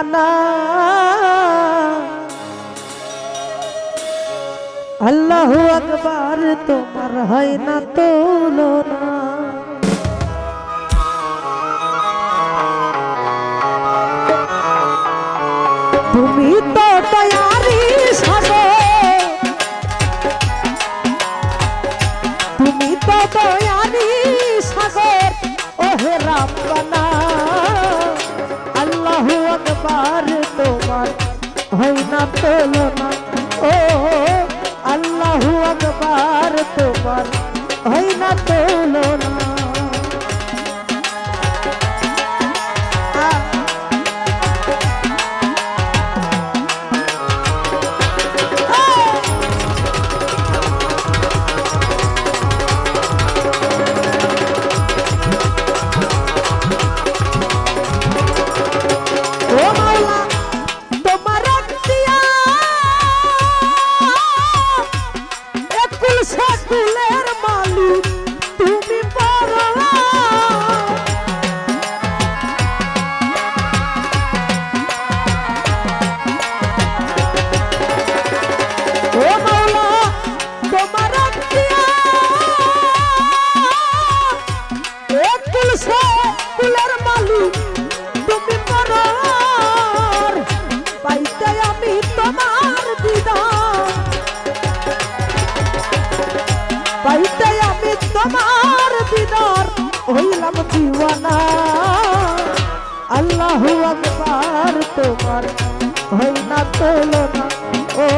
রাব্বানা আল্লাহ আকবার তোমার হয় না তুলনা। তুমি তো তৈয়ারি আকবার তোমার হয় না তুলনা। ও আল্লাহু আকবার তোমার হয় না তুলনা। পাইতে আমি তোমার দিদার হইলাম দিওয়ানা। আল্লাহু তোমার হই না তোলনা। ও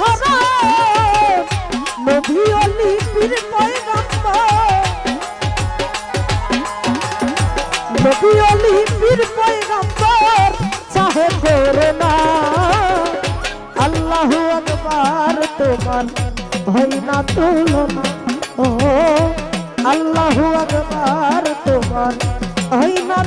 সরণ। নবী অলি পীর চাহে করে না আল্লাহু আকবার তোমার হয় না তুলনা ও আল্লাহু আকবার তোমার হয় তুলনা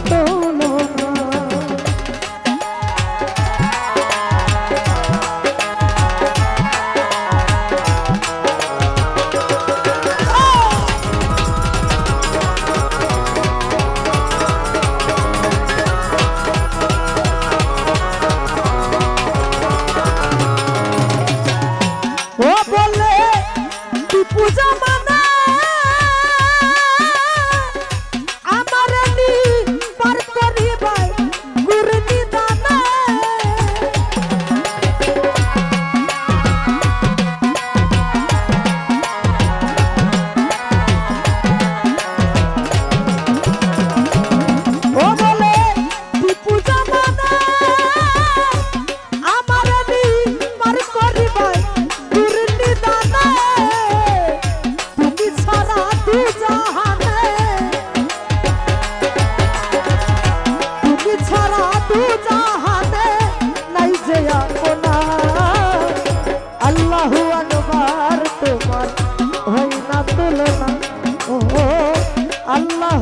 পূজা মা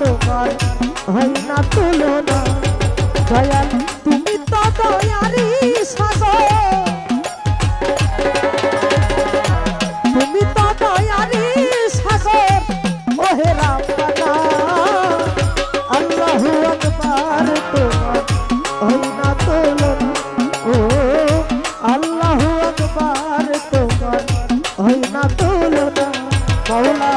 তোমার হয় না দয়াল তুমি তো দয়ারি মাওলা